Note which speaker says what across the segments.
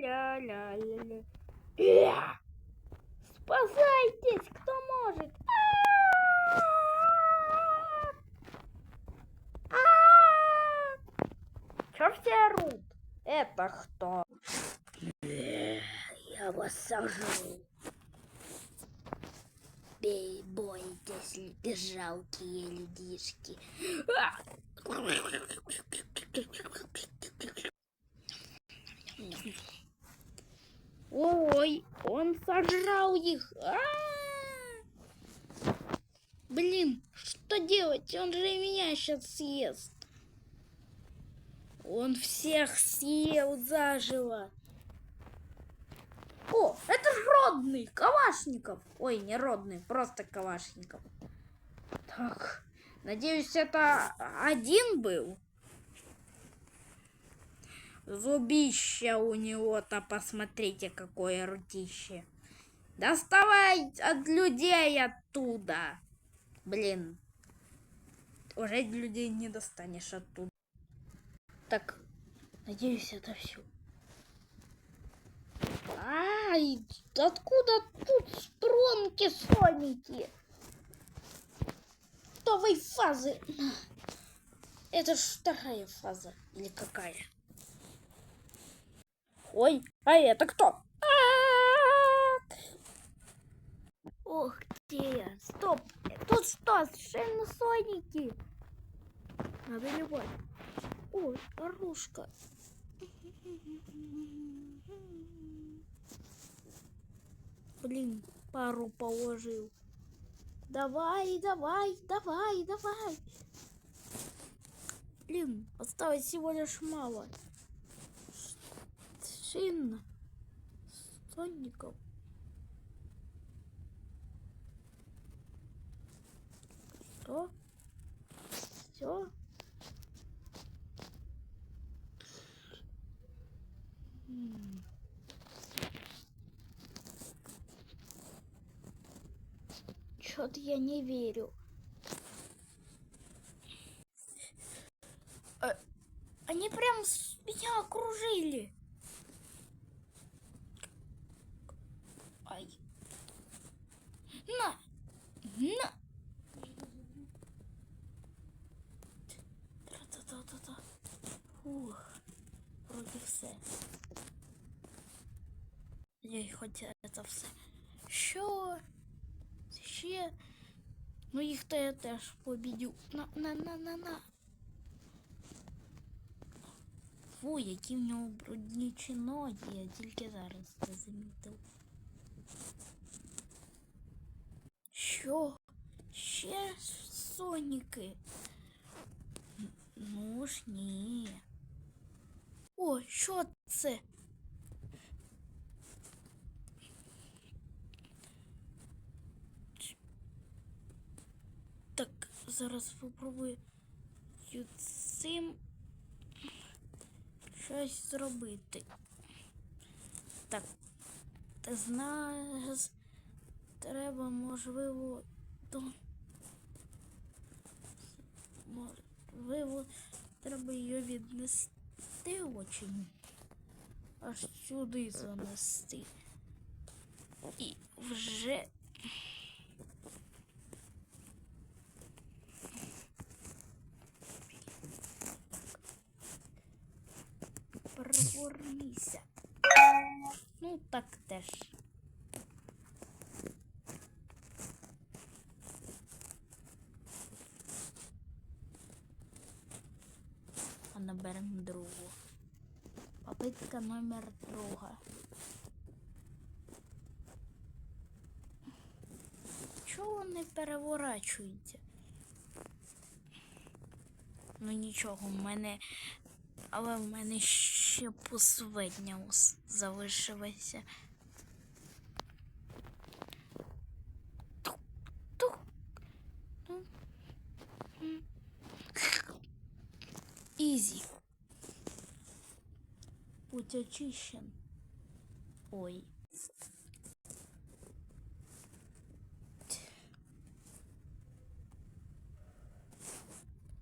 Speaker 1: ля-ля-ля-ля. Спасайтесь, кто может. А! А! Чё все орут? Это кто? Я вас сажу. Бей, бойтесь, жалкие людишки. А! Ой, он сожрал их. А! Блин, что делать? Он же меня сейчас съест. Он всех съел заживо. О, это ж родный Калашников. Ой, не родный, просто Кавашников. Так, надеюсь, это один был. Зубище у него-то, посмотрите, какое ртище. Доставай от людей оттуда. Блин. Уже людей не достанешь оттуда. Так, надеюсь, это все. Ай, откуда тут спронки, соники? Новой фазы. Это ж вторая фаза или какая? Ой, а это кто? Ух ты, стоп, тут что, совершенно соники? Надо любовь. Ой, оружка. Блин, пару положил. Давай, давай, давай, давай. Блин, осталось всего лишь мало машин сонников. Что? Все? Что-то я не верю. Э, они прям меня окружили. На. На. Та-та-та-та-та. Фух. Вроді все. Їй хотя це все. Що? Ще? Ну їх то я теж побідю. На-на-на-на-на. Фу, які в нього брудні ноги, я тільки зараз це замітив. що? Ще соніки? Ну ж ні. О, що це? Так, зараз спробую цим щось зробити. Так, та з треба, можливо, то можливо, треба її віднести очі. Аж сюди занести. І вже Пригорнися. Ну так теж. Давайте наберемо другу. Попитка номер друга. Чого не переворачується? Ну нічого, в мене... Але в мене ще посвидня залишилася. изи. Путь очищен. Ой.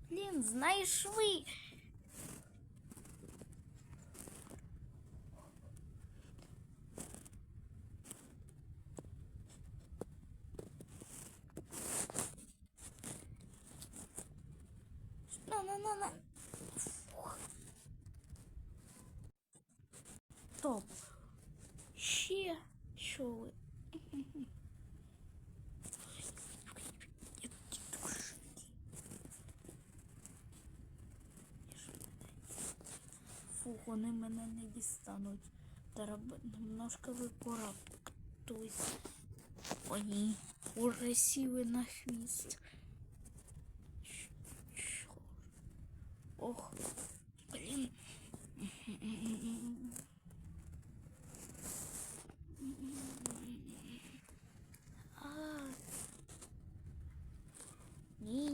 Speaker 1: Блин, знаешь вы, стоп. Ще що ви? Фух, вони мене не дістануть. Треба немножко використовуюсь. Вони уже сіли на хвіст. Ох.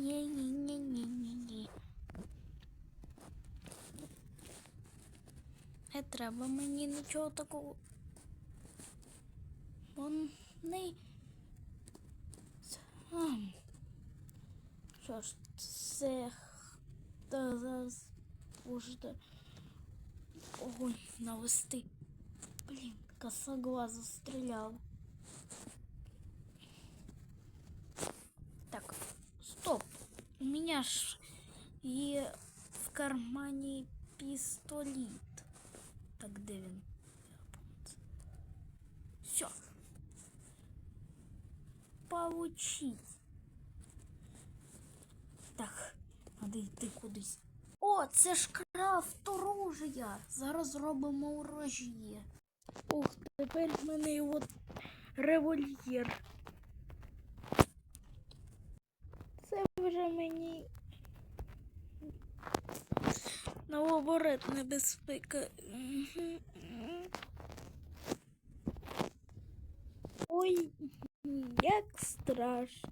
Speaker 1: Не-не-не-не-не-не. Не э, треба мені ничего такого. Он, сам. Що ж, да та зараз можете огонь навести. Блін, косогла стрелял. Так. У меня ж и е в кармане пистолет. Так, Дэвин. Все. Получи. Так, надо йти кудись. О, це ж крафт оружия. Зараз зробимо оружіє. Ух, тепер в мене от револьєр. Це вже мені наоборот небезпека. Ой, як страшно.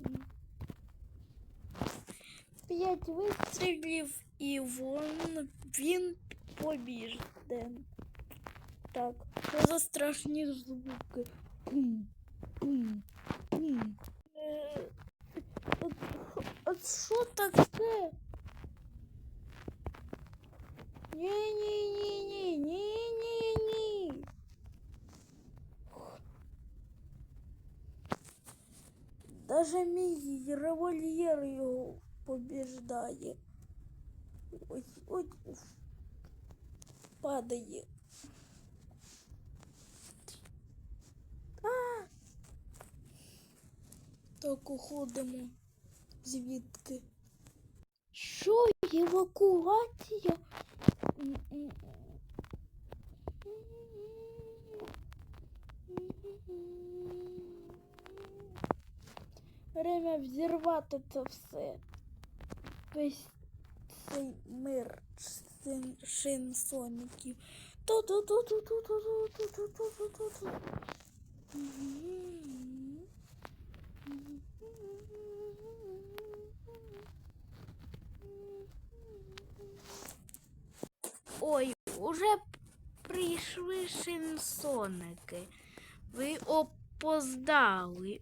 Speaker 1: П'ять вистрілів і вон він побіжден, Так, це за страшні звуки. Бум, бум. Что що Не не не не не не не! Даже мій Револьер его побеждает. Ой, ой, уф! Падает. А! Так уходим. Звідти Що евакуація? Время взірвати це все. Весь цей мир шин соніків. Ту-ту-ту-ту-ту-ту-ту-ту-ту-ту-ту-ту. коники. Ви опоздали.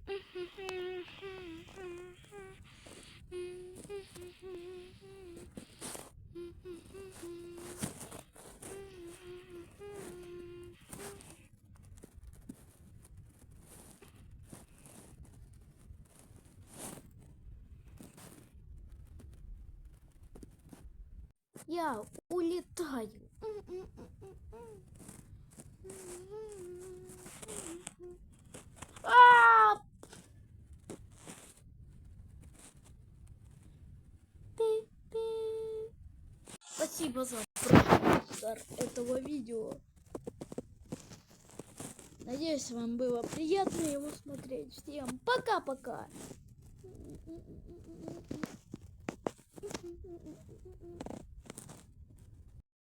Speaker 1: Я улетаю. Спасибо за просмотр этого видео. Надеюсь, вам было приятно его смотреть. Всем пока-пока. Mm-mm.